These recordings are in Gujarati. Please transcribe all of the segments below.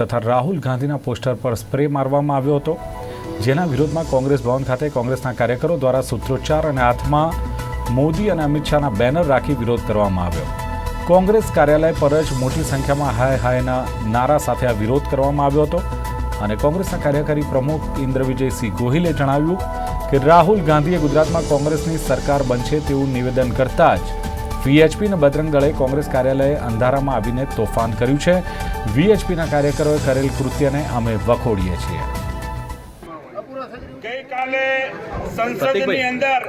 તથા રાહુલ ગાંધીના પોસ્ટર પર સ્પ્રે મારવામાં આવ્યો હતો, જેના વિરોધમાં કોંગ્રેસ ભવન ખાતે કોંગ્રેસના કાર્યકરો દ્વારા સૂત્રોચ્ચાર અને હાથમાં મોદી અને અમિત શાહના બેનર રાખી વિરોધ કરવામાં આવ્યો. કોંગ્રેસ કાર્યાલય પર જ મોટી સંખ્યામાં હાય હાયના નારા સાથે આ વિરોધ કરવામાં આવ્યો હતો અને કોંગ્રેસના કાર્યકારી પ્રમુખ ઇન્દ્ર વિજયસિંહ ગોહિલે જણાવ્યું કે રાહુલ ગાંધીએ ગુજરાતમાં કોંગ્રેસની સરકાર બનશે તેવું નિવેદન કરતા જ વીએચપી અને બજરંગ કોંગ્રેસ કાર્યાલયે અંધારામાં આવીને તોફાન કર્યું છે. વીએચપીના કાર્યકરોએ કરેલ કૃત્યને અમે વખોડીએ છીએ. ગઈકાલે સંસદની અંદર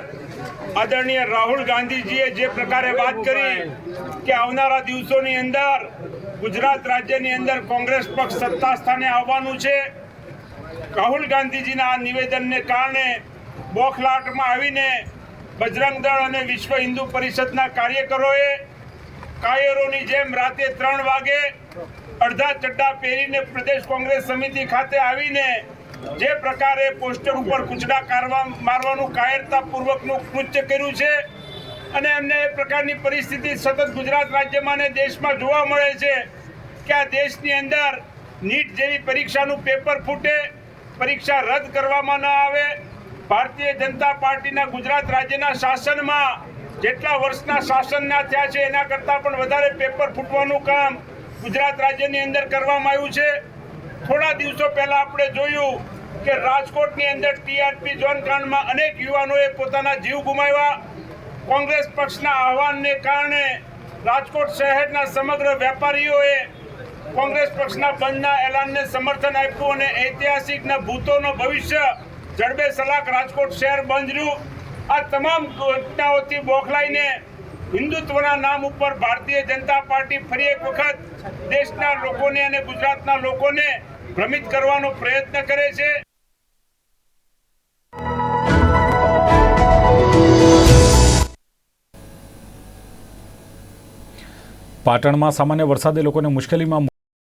આદરણીય રાહુલ ગાંધીજીએ જે પ્રકારે વાત કરી કે આવનારા દિવસોની અંદર ગુજરાત રાજ્યની અંદર કોંગ્રેસ પક્ષ સત્તા સ્થાને આવવાનું છે રાહુલ ગાંધીજીના આ નિવેદનને કારણે બોખલાટમાં આવીને બજરંગ દળ અને વિશ્વ હિન્દુ પરિષદના કાર્યકરોએ કાયરોની જેમ રાતે ત્રણ વાગે અડધા ચડ્ડા પહેરીને પ્રદેશ કોંગ્રેસ સમિતિ ખાતે આવીને જે પ્રકારે પોસ્ટર ઉપર કૂચડા કારવા મારવાનું કાયરતાપૂર્વકનું કૃત્ય કર્યું છે અને એમને એ પ્રકારની પરિસ્થિતિ સતત ગુજરાત રાજ્યમાં અને દેશમાં જોવા મળે છે કે આ દેશની અંદર નીટ જેવી પરીક્ષાનું પેપર ફૂટે, પરીક્ષા રદ કરવામાં ન આવે. ભારતીય જનતા પાર્ટીના ગુજરાત રાજ્યના શાસનમાં જેટલા વર્ષના શાસનના થયા છે એના કરતાં પણ વધારે પેપર ફૂટવાનું કામ ગુજરાત રાજ્યની અંદર કરવામાં આવ્યું છે. થોડા દિવસો પહેલા આપણે જોયું કે રાજકોટની અંદર ટીઆરપી ઝોન કાંડમાં અનેક યુવાનોએ પોતાના જીવ ગુમાવ્યા. કોંગ્રેસ પક્ષના આહવાનને કારણે રાજકોટ શહેરના સમગ્ર વેપારીઓએ કોંગ્રેસ પક્ષના બંધના એલાનને સમર્થન આપ્યું અને ઐતિહાસિકના ભૂતોનો ભવિષ્ય જડબે સલાક રાજકોટ શહેર બંધ રહ્યું. આ તમામ ઘટનાઓથી બોખલાઈને હિન્દુત્વના નામ ઉપર ભારતીય જનતા પાર્ટી ફરી એક વખત દેશના લોકોને અને ગુજરાતના લોકોને ભ્રમિત કરવાનો પ્રયત્ન કરે છે. પાટણમાં સામાન્ય વરસાદે લોકોને મુશ્કેલીમાં